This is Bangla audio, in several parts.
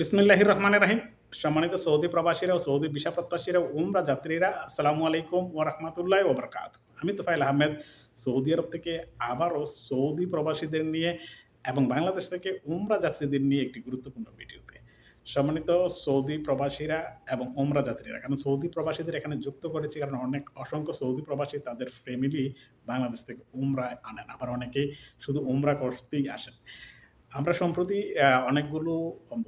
বিসমিল্লাহির রহমানির রাহিম সম্মানিত সৌদি প্রবাসীরা ও সৌদি ভিসা প্রত্যাশীরা উমরা যাত্রীরা আসসালামু আলাইকুম ও রহমতুল্লাহ ওবরকাত আমি তোফাইল আহমেদ, সৌদি আরব থেকে আবারও সৌদি প্রবাসীদের নিয়ে এবং বাংলাদেশ থেকে উমরা যাত্রীদের নিয়ে একটি গুরুত্বপূর্ণ ভিডিওতে। সম্মানিত সৌদি প্রবাসীরা এবং উমরা যাত্রীরা কারণ সৌদি প্রবাসীদের এখানে যুক্ত করেছি কারণ অনেক, অসংখ্য সৌদি প্রবাসী তাদের ফ্যামিলি বাংলাদেশ থেকে উমরায় আনেন। আবার অনেকেই শুধু উমরা করতেই আসেন। আমরা সম্প্রতি অনেকগুলো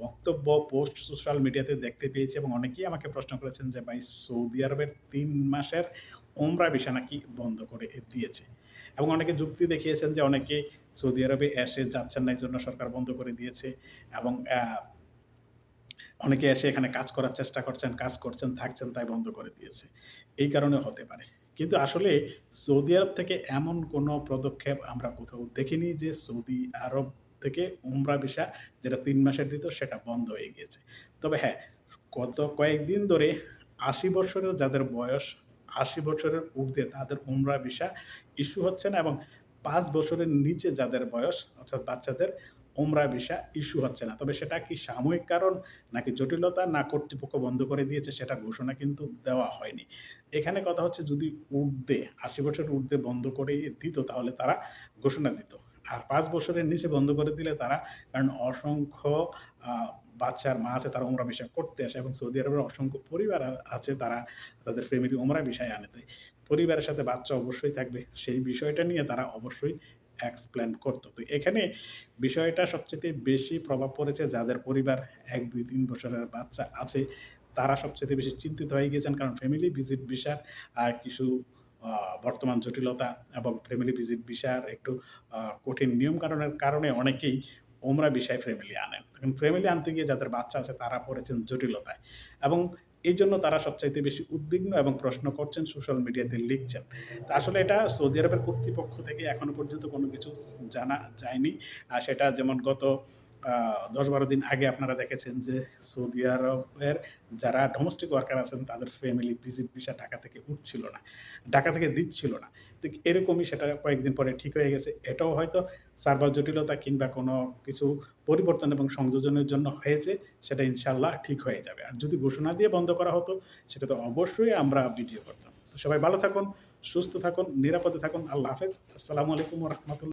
বক্তব্য পোস্ট সোশ্যাল মিডিয়াতে দেখতে পেয়েছি এবং অনেকেই আমাকে প্রশ্ন করেছেন যে, ভাই, সৌদি আরবের তিন মাসের ওমরা ভিসা নাকি বন্ধ করে দিয়েছে? এবং অনেকে যুক্তি দেখিয়েছেন যে, অনেকে সৌদি আরবে এসে যাচ্ছেন না, এই জন্য সরকার বন্ধ করে দিয়েছে এবং অনেকে এসে এখানে কাজ করার চেষ্টা করছেন, কাজ করছেন, থাকছেন, তাই বন্ধ করে দিয়েছে। এই কারণে হতে পারে। কিন্তু আসলে সৌদি আরব থেকে এমন কোনো পদক্ষেপ আমরা কোথাও দেখিনি যে, সৌদি আরব থেকে উমরা ভিসা, যেটা তিন মাসের দিত সেটা বন্ধ হয়ে গিয়েছে। তবে হ্যাঁ গত কয়েকদিন ধরে আশি বছরের যাদের বয়স, আশি বছরের ঊর্ধ্বে তাদের উমরা ভিসা ইস্যু হচ্ছে না এবং পাঁচ বছরের নিচে যাদের বয়স, অর্থাৎ বাচ্চাদের উমরা ভিসা ইস্যু হচ্ছে না। তবে সেটা কি সাময়িক কারণ, নাকি জটিলতা, না কর্তৃপক্ষ বন্ধ করে দিয়েছে সেটা ঘোষণা কিন্তু দেওয়া হয়নি। এখানে কথা হচ্ছে যদি ঊর্ধ্বে, আশি বছর ঊর্ধ্বে বন্ধ করে দিত, তাহলে তারা ঘোষণা দিত। আর পাঁচ বছরের নিচে বন্ধ করে দিলে তারা, কারণ অসংখ্য বাচ্চার মা আছে, তারা ওমরা বিষয় করতে আসে এবং সৌদি আরবের অসংখ্য পরিবার আছে, তারা তাদের ফ্যামিলি ওমরা বিষয় আনে। তাই পরিবারের সাথে বাচ্চা অবশ্যই থাকবে, সেই বিষয়টা নিয়ে তারা অবশ্যই এক্সপ্লেন করতো। তো এখানে বিষয়টা সবচেয়ে বেশি প্রভাব পড়েছে যাদের পরিবার এক, দুই, তিন বছরের বাচ্চা আছে, তারা সবচেয়ে বেশি চিন্তিত হয়ে গিয়েছেন, কারণ ফ্যামিলি ভিজিট ভিসার আর কিছু বর্তমান জটিলতা এবং ফ্যামিলি ভিজিট ভিসার একটু কঠিন নিয়ম কারণের কারণে অনেকেই ওমরা বিষয় ফ্যামিলি আনেন এখন ফ্যামিলি আনতে গিয়ে যাদের বাচ্চা আছে তারা পড়েছেন জটিলতায় এবং এই জন্য তারা সবচাইতে বেশি উদ্বিগ্ন এবং প্রশ্ন করছেন সোশ্যাল মিডিয়াতে লিখছেন। তা আসলে এটা সৌদি আরবের কর্তৃপক্ষ থেকে এখনও পর্যন্ত কোনো কিছু জানা যায়নি। আর সেটা যেমন গত দশ বারো দিন আগে আপনারা দেখেছেন যে সৌদি আরবের যারা ডোমেস্টিক ওয়ার্কার আছেন, তাদের ফ্যামিলি ভিজিট ভিসা ঢাকা থেকে উঠছিল না, ঢাকা থেকে দিচ্ছিল না। তো এরকমই সেটা কয়েকদিন পরে ঠিক হয়ে গেছে। এটাও হয়তো সার্ভার জটিলতা কিংবা কোনো কিছু পরিবর্তন এবং সংযোজনের জন্য হয়েছে, সেটা ইনশাল্লাহ ঠিক হয়ে যাবে। আর যদি ঘোষণা দিয়ে বন্ধ করা হতো, সেটা তো অবশ্যই আমরা ভিডিও করতাম। তো সবাই ভালো থাকুন, সুস্থ থাকুন, নিরাপদে থাকুন। আল্লাহ হাফেজ। আসসালামু আলাইকুম রহমতুল্লাহ।